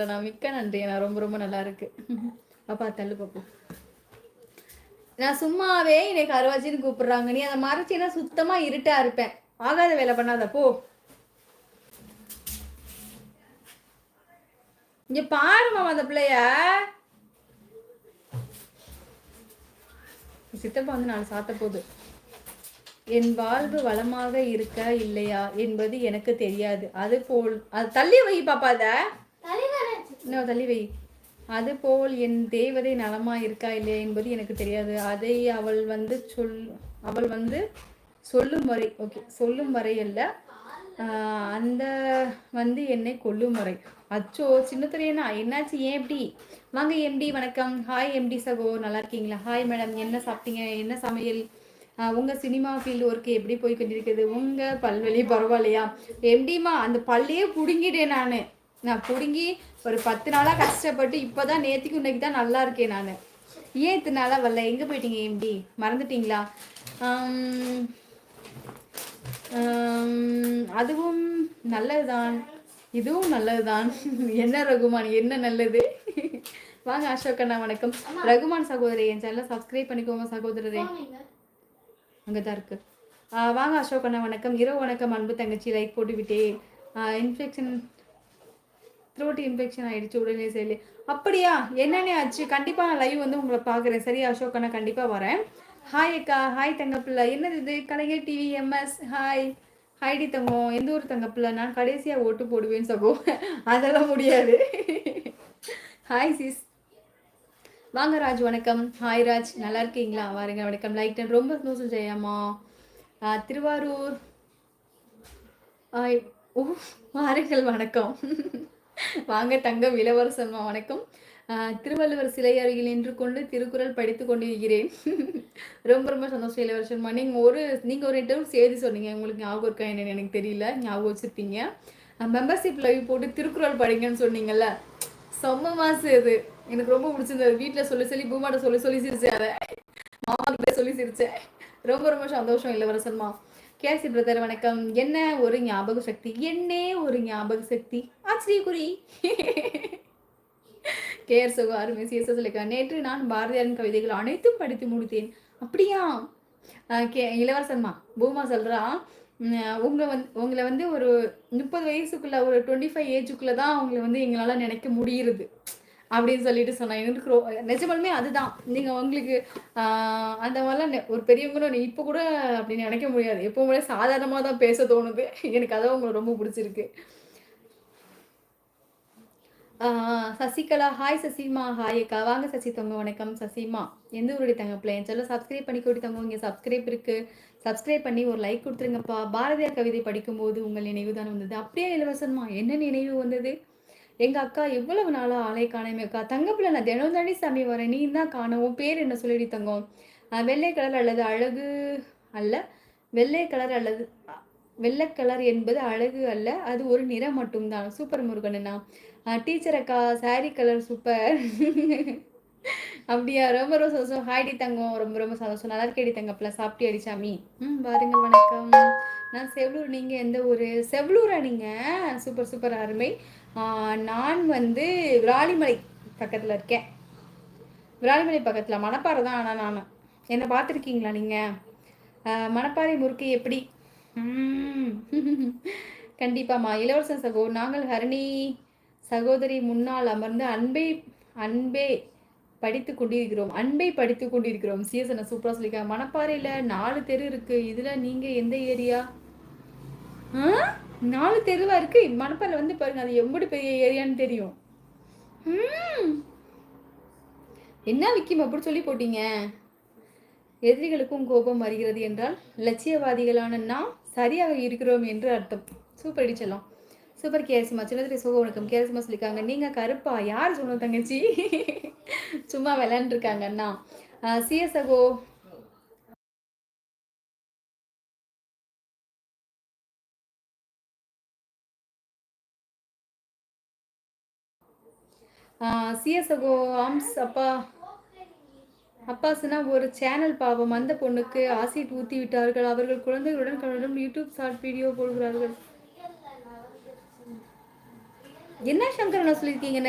நான் மிக்க நன்றி. நான் ரொம்ப ரொம்ப நல்லா இருக்கு. பாப்பா தள்ளு பாப்பா. நான் சும்மாவே இன்னைக்கு அருவாச்சின்னு கூப்பிடுறாங்க. நீ அதை மறைச்சின்னா சுத்தமா இருட்டா இருப்பேன். ஆகாத வேலை பண்ணாத போ. இங்க பாருமா அந்த பிள்ளைய. சித்தப்பா வந்து நான் சாத்த போகுது. என் வாழ்வு வளமாக இருக்க இல்லையா? என்பது எனக்கு தெரியாது. அது போல் அது தள்ளி வை பாப்பா அத. இன்னும் தள்ளி வை அதுபோல் என் தேவதை நலமா இருக்கா இல்லையா என்பது எனக்கு தெரியாது. அதை அவள் வந்து சொல் அவள் வந்து சொல்லும் வரை ஓகே சொல்லும் வரை அல்ல. அந்த வந்து என்னை கொல்லும் வரை. அச்சோ சின்ன என்னாச்சு? ஏன் எப்படி வாங்க எம்டி வணக்கம். ஹாய் எம்டி சகோ நல்லா இருக்கீங்களா? ஹாய் மேடம் என்ன சாப்பிட்டீங்க? என்ன சமையல்? உங்கள் சினிமா ஃபீல்டு ஒர்க்கு எப்படி போய் கொண்டிருக்குது உங்கள் பல்வெளி பரவாயில்லையா? எம்டிமா அந்த பல்லையே பிடுங்கிட்டேன் நான். நான் பிடுங்கி ஒரு பத்து நாளாக கஷ்டப்பட்டு இப்போ தான் நேற்றுக்கு இன்னைக்கு தான் நல்லா இருக்கேன் நான். ஏன் இத்தனை நாளாக வரல? எங்கே போயிட்டீங்க எம்டி மறந்துட்டீங்களா? அதுவும் நல்லதுதான். இதுவும் நல்லதுதான். என்ன ரகுமான் என்ன நல்லது? வாங்க அசோக் அண்ணா வணக்கம். ரகுமான் சகோதரி என் சேனலை சப்ஸ்கிரைப் பண்ணிக்கோங்க சகோதரரே. அங்கே தான் இருக்கு. வாங்க அசோக் அண்ணா வணக்கம். இரவு வணக்கம் அன்பு தங்கச்சி. லைக் போட்டு விட்டே இன்ஃபெக்ஷன் த்ரோட் இன்ஃபெக்ஷன் ஆயிடுச்சு உடனே சரி அப்படியா? என்னென்ன ஆச்சு? கண்டிப்பாக நான் லைவ் வந்து உங்களை பார்க்குறேன். சரி அசோக் அண்ணா? கண்டிப்பாக வரேன். ஹாய் அக்கா. ஹாய் தங்கப்பிள்ளை. என்னது இது? கலைஞர் டிவி எம்எஸ் ஹாய் ஹைடி தங்கம். எந்த ஊர் தங்கப்பிள்ளை? நான் கடைசியாக ஓட்டு போடுவேன் சகோ. அதெல்லாம் முடியாது. ஹாய் சிஸ் வாங்க ராஜ். வணக்கம். ஹாய் ராஜ். நல்லா இருக்கீங்களா? வாருங்க வணக்கம். லைக் டன் ரொம்ப சந்தோஷம் ஜெயம்மா. திருவாரூர். ஆய் ஓ வாருங்கள். வணக்கம். வாங்க தங்கம் இளவரசம்மா வணக்கம். திருவள்ளுவர் சிலை அருகில் நின்று கொண்டு திருக்குறள் படித்து கொண்டிருக்கிறேன். ரொம்ப ரொம்ப சந்தோஷம் இளவரசன்மா நீங்கள் ஒரு நீங்கள் ஒரு இன்டர்வியூ செய்தி சொன்னீங்க. உங்களுக்கு ஞாபகம் இருக்கா என்னன்னு எனக்கு தெரியல. ஞாபகம் வச்சுருப்பீங்க. மெம்பர்ஷிப் லைவ் போட்டு திருக்குறள் படிங்கன்னு சொன்னீங்கல்ல. செம்ம மாசு அது எனக்கு ரொம்ப பிடிச்சிருந்தது. வீட்டில் சொல்லி சொல்லி பூமாட்ட சொல்லி சொல்லி சிரிச்சேன் அதை. மாமா கிட்ட சொல்லி சிரிச்சேன். ரொம்ப ரொம்ப சந்தோஷம் இளவரசன்மா கேசி பிரதர் வணக்கம். என்ன ஒரு ஞாபக சக்தி? என்ன ஒரு ஞாபக சக்தி? ஆச்சரியக்குறி கேஆர் சுகு அருமை. சிஎஸ்எஸ் இலக்கா நேற்று நான் பாரதியாரின் கவிதைகள் அனைத்தும் படித்து முடித்தேன். அப்படியா? ஆஹ் கே இளவரசன்மா பூமா சொல்றா உங்களை உங்க வந்து உங்களை வந்து ஒரு முப்பது வயசுக்குள்ள ஒரு டுவெண்ட்டி ஃபைவ் ஏஜுக்குள்ள தான் அவங்கள வந்து எங்களால நினைக்க முடியுது. அப்படின்னு சொல்லிட்டு சொன்னேன். எனக்கு நிஜமாலுமே அதுதான். நீங்கள் உங்களுக்கு அந்த மாதிரிலாம் நெ- ஒரு பெரியவங்களும் இப்போ கூட அப்படி நினைக்க முடியாது. எப்பவுமே சாதாரணமாக தான் பேச தோணுது. எனக்கு அதான் உங்களை ரொம்ப பிடிச்சிருக்கு. சசிகலா ஹாய் சசிமா ஹாய் அக்கா. வாங்க சசி தங்க வணக்கம். சசிமா எந்த ஊருடைய தங்க பிள்ளைங்க சொல்ல சப்ஸ்கிரைப் பண்ணி கூட்டி தங்க இங்கே சப்ஸ்கிரைப் இருக்கு. சப்ஸ்கிரைப் பண்ணி ஒரு லைக் கொடுத்துருங்கப்பா. பாரதியார் கவிதை படிக்கும்போது உங்கள் நினைவு தான் வந்தது. அப்படியே இலவசமா என்ன நினைவு வந்தது? எங்க அக்கா எவ்வளவு நாளாக ஆளை காணாமே அக்கா தங்கப்பிள்ளை நான் தினம் தாண்டி சாமி வரேன். நீ தான் காணோம். உன் பேர் என்ன சொல்லிடி தங்கம்? வெள்ளை கலர் அல்லது அழகு அல்ல. வெள்ளை கலர் அல்லது வெள்ளை கலர் என்பது அழகு அல்ல. அது ஒரு நிறம் மட்டும்தான். சூப்பர் முருகனா டீச்சர் அக்கா சாரி கலர் சூப்பர் அப்படியா? ரொம்ப ரொம்ப சந்தோஷம். ஹாய்டி தங்கம். ரொம்ப ரொம்ப சந்தோஷம். நல்லா இருக்கேடி தங்கப்பில் சாப்பிட்டு அடிச்சாமி ம் பாருங்க வணக்கம். நான் செவ்லூர். நீங்கள் எந்த ஊர்? செவ்லூரா நீங்கள் சூப்பர் சூப்பர். அருமை. நான் வந்து விராலிமலை பக்கத்தில் இருக்கேன். விராலிமலை பக்கத்தில் மணப்பாறை தான் ஆனால் நான். என்னை பார்த்துருக்கீங்களா நீங்கள் மணப்பாறை முறுக்கு எப்படி? கண்டிப்பாம்மா. இளவரசன் சகோ நாங்கள் ஹரணி சகோதரி முன்னால் அமர்ந்து அன்பை அன்பே படித்து கொண்டிருக்கிறோம். அன்பை படித்து கொண்டிருக்கிறோம். சிஎஸ்என சூப்பராக சொல்லிக்கா மணப்பாறையில் நாலு தெரு இருக்கு. இதில் நீங்கள் எந்த ஏரியா? ஆ? நாலு தெருவா இருக்கு. மணப்பாறையில் வந்து பாருங்க அது எப்படி பெரிய ஏரியான்னு தெரியும். என்ன விக்கிம் அப்படி சொல்லி போட்டீங்க? எதிரிகளுக்கும் கோபம் வருகிறது என்றால் லட்சியவாதிகளான நாம் சரியாக இருக்கிறோம் என்று அர்த்தம். சூப்பர் அடிச்சலாம் சூப்பர் கேரசிமா சின்னதிரி சோக வணக்கம். கேரசிமா சொல்லியிருக்காங்க நீங்க கருப்பா யார் சொன்னோம் தங்கச்சி? சும்மா விளையாண்டுருக்காங்க அண்ணா. சிஎஸ்அகோ சிஎஸ்ஓ ஆம்ஸ் அப்பா. அப்பாஸ்னா ஒரு சேனல் பாவம். அந்த பொண்ணுக்கு ஆசிட் ஊற்றி விட்டார்கள். அவர்கள் குழந்தைகளுடன் கலந்தும் யூடியூப் ஷார்ட் வீடியோ போடுகிறார்கள். என்ன சங்கர் என்ன சொல்லியிருக்கீங்க?